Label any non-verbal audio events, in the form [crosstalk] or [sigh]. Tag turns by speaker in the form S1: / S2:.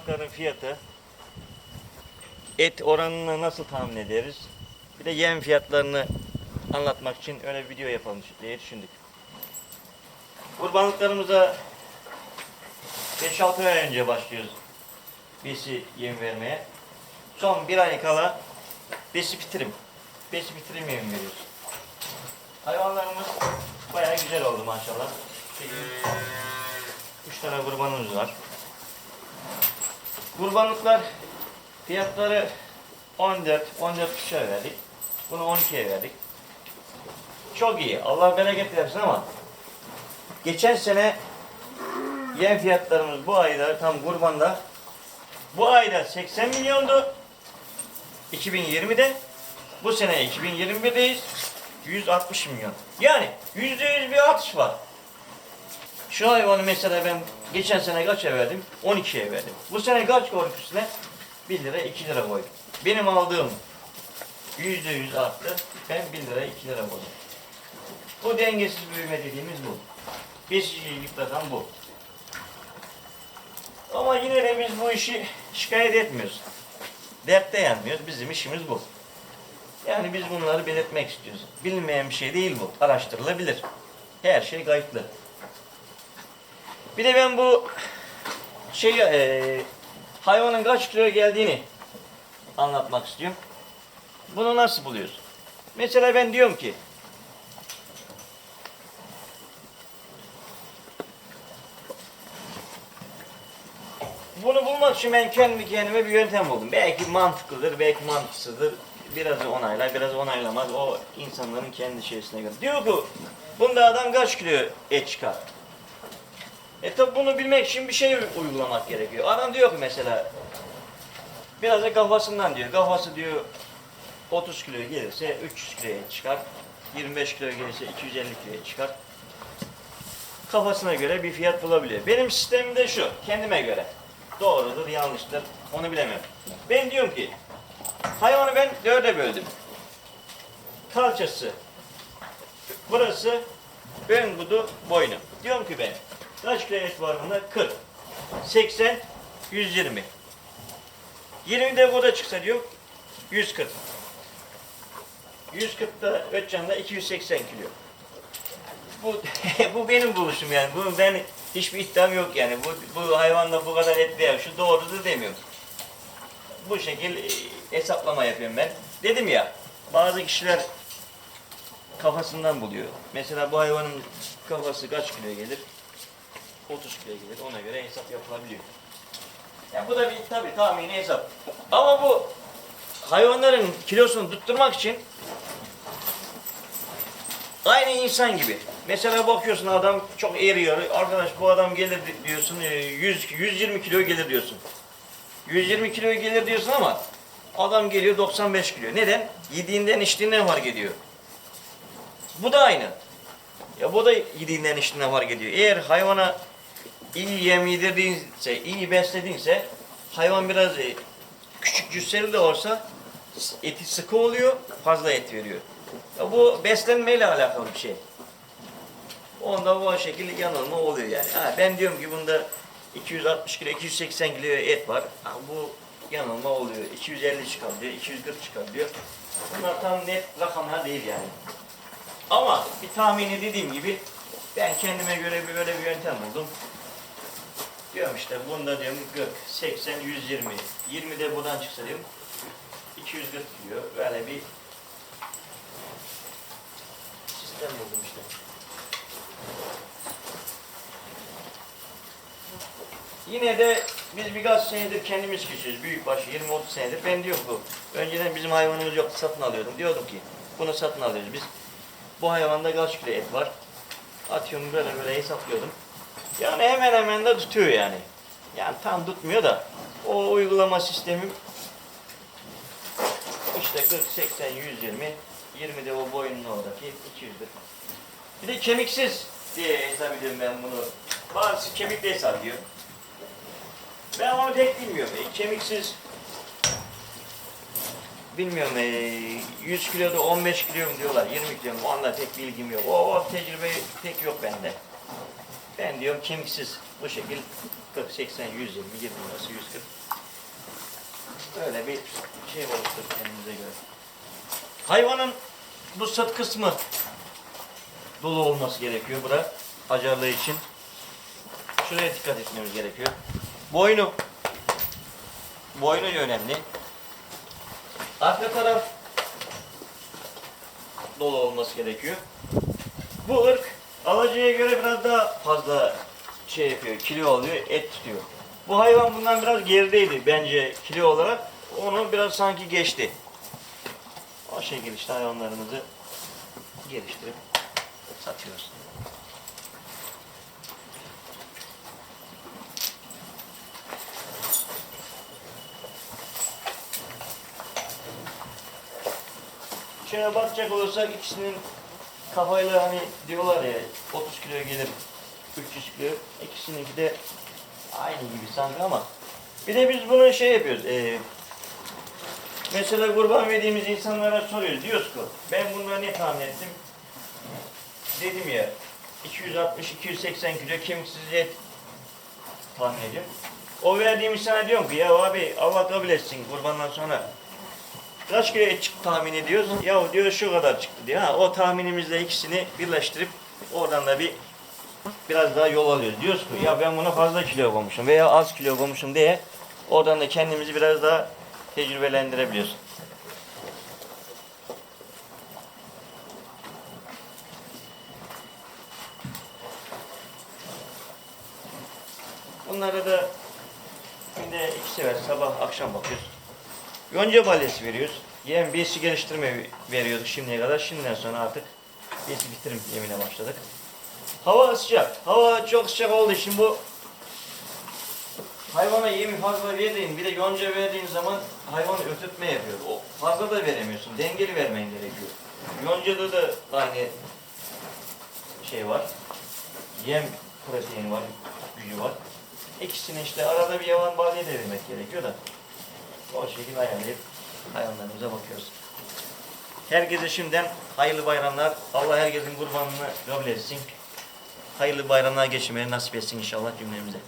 S1: kurbanlıkların fiyatı, et oranını nasıl tahmin ederiz, bir de yem fiyatlarını anlatmak için öyle bir video yapalım diye düşündük. Kurbanlıklarımıza 5-6 ay önce başlıyoruz besi yem vermeye. Son bir ay kala besi bitirim. Besi bitirim yem veriyoruz. Hayvanlarımız bayağı güzel oldu maşallah. Üç tane kurbanımız var. Kurbanlıklar fiyatları 14, 14 kişiye verdik. Bunu 12'ye verdik. Çok iyi. Allah bereket versin ama geçen sene yem fiyatlarımız bu ayda tam kurbanda bu ayda 80 milyondu. 2020'de bu sene 2021'deyiz. 160 milyon. Yani %100 bir artış var. Şu hayvanı mesela ben geçen sene kaça verdim? 12'ye verdim. Bu sene kaç koyduk üstüne? 1 lira 2 lira koydum. Benim aldığım %100 arttı. Ben 1 lira 2 lira koydum. Bu dengesiz büyüme dediğimiz bu. Besiciliklerden bu. Ama yine de biz bu işi şikayet etmiyoruz. Dertte yanmıyoruz. Bizim işimiz bu. Yani biz bunları belirtmek istiyoruz. Bilinmeyen bir şey değil bu. Araştırılabilir. Her şey kayıtlı. Bir de ben bu şey e, hayvanın kaç kilo geldiğini anlatmak istiyorum. Bunu nasıl buluyoruz? Mesela ben diyorum ki Bunu bulmak için ben kendi kendime bir yöntem buldum. Belki mantıklıdır, belki mantıksızdır. Birazı onaylar, biraz onaylamaz. O insanların kendi şeysine göre. Diyor ki, bunda adam kaç kilo et çıkar? E tabi bunu bilmek için bir şey uygulamak gerekiyor. Adam diyor ki mesela, biraz da kafasından diyor. Kafası diyor 30 kilo gelirse 300 kiloya çıkar. 25 kilo gelirse 250 kiloya çıkar. Kafasına göre bir fiyat bulabiliyor. Benim sistemim de şu, kendime göre. Doğrudur, yanlıştır, onu bilemem. Ben diyorum ki, hayvanı ben dörde böldüm. Kalçası, burası, ön budu, boynu. Diyorum ki ben, kaç et var bunda? 40, 80, 120. 20 de burada çıksa diyor, 140. 140 da Ötcan'da 280 kilo. Bu, [laughs] bu benim buluşum yani. Bu ben hiçbir iddiam yok yani. Bu, bu hayvanla bu kadar et veya şu doğrudur demiyorum. Bu şekil e, hesaplama yapıyorum ben. Dedim ya bazı kişiler kafasından buluyor. Mesela bu hayvanın kafası kaç kilo gelir? 30 kilo gelir. Ona göre hesap yapılabiliyor. Ya bu da bir tabii tahmini hesap. Ama bu hayvanların kilosunu tutturmak için Aynı insan gibi. Mesela bakıyorsun adam çok eriyor. Arkadaş bu adam gelir diyorsun e, 100 120 kilo gelir diyorsun. 120 kilo gelir diyorsun ama adam geliyor 95 kilo. Neden? Yediğinden içtiğinden var geliyor. Bu da aynı. Ya bu da yediğinden içtiğinden var geliyor. Eğer hayvana iyi yem yedirdiyse, iyi besledinse hayvan biraz e, küçük cüsseli de olsa eti sıkı oluyor, fazla et veriyor. Bu beslenmeyle alakalı bir şey. Onda bu şekilde yanılma oluyor yani. Ha, ben diyorum ki bunda 260 kilo, 280 kilo et var. Ha, bu yanılma oluyor. 250 çıkabiliyor, 240 çıkabiliyor. Bunlar tam net rakamlar değil yani. Ama bir tahmini dediğim gibi ben kendime göre bir böyle bir yöntem buldum. Diyorum işte bunda diyorum 40, 80, 120. 20 de buradan çıksa diyorum 240 kilo. Böyle bir sistem buldum işte. Yine de biz birkaç senedir kendimiz kesiyoruz. Büyükbaş 20-30 senedir. Ben diyorum bu. Önceden bizim hayvanımız yoktu. Satın alıyordum. Diyordum ki bunu satın alıyoruz biz. Bu hayvanda kaç kilo et var? Atıyorum böyle böyle hesaplıyordum. Yani hemen hemen de tutuyor yani. Yani tam tutmuyor da o uygulama sistemim işte 40, 80, 120, 20 de o boynun oradaki 200'dür. Bir de kemiksiz diye hesap ediyorum ben bunu. Bazısı kemikle hesap ediyor. Ben onu pek bilmiyorum. E, kemiksiz bilmiyorum e, 100 kiloda 15 kilo mu diyorlar 20 kilo mu onunla pek bilgim yok. O, o tecrübe pek yok bende. Ben diyorum kemiksiz bu şekil 40, 80, 120, 20 arası 140. Böyle bir şey oluştur kendimize göre. Hayvanın bu sırt kısmı dolu olması gerekiyor bura acarlığı için. Şuraya dikkat etmemiz gerekiyor. Boynu boynu önemli. Arka taraf dolu olması gerekiyor. Bu ırk alacıya göre biraz daha fazla şey yapıyor, kilo oluyor, et tutuyor. Bu hayvan bundan biraz gerideydi bence kilo olarak. Onu biraz sanki geçti. O şekilde işte hayvanlarımızı geliştirip satıyoruz. Şöyle bakacak olursak ikisinin kafayla hani diyorlar ya 30 kilo gelir 300 kilo. İkisininki de aynı gibi sanki ama. Bir de biz bunu şey yapıyoruz e, mesela kurban verdiğimiz insanlara soruyoruz. Diyoruz ki ben bunları ne tahmin ettim? Dedim ya 260-280 kilo kemiksiz et tahmin ediyorum. O verdiğim insana diyorum ki ya abi Allah kabul etsin kurbandan sonra kaç kilo et çıktı tahmin ediyoruz? Ya diyor şu kadar çıktı diyor. Ha, o tahminimizle ikisini birleştirip oradan da bir biraz daha yol alıyoruz. Diyoruz ki ya ben buna fazla kilo koymuşum veya az kilo koymuşum diye oradan da kendimizi biraz daha tecrübelendirebiliyoruz. Bunlara da günde iki sefer sabah akşam bakıyoruz. Yonca balyası veriyoruz. Yem besi geliştirme veriyorduk şimdiye kadar. Şimdiden sonra artık besi bitirim yemine başladık. Hava sıcak. Hava çok sıcak olduğu için bu hayvana yemi fazla verdiğin bir de yonca verdiğin zaman hayvan ötütme yapıyor. O fazla da veremiyorsun. Dengeli vermen gerekiyor. Yoncada da aynı şey var. Yem proteini var, gücü var. İkisini işte arada bir yavan balya da vermek gerekiyor da. O şekilde ayarlayıp hayvanlarımıza bakıyoruz. Herkese şimdiden hayırlı bayramlar. Allah herkesin kurbanını kabul etsin. Hayırlı bayramlar geçirmeyi nasip etsin inşallah cümlemize.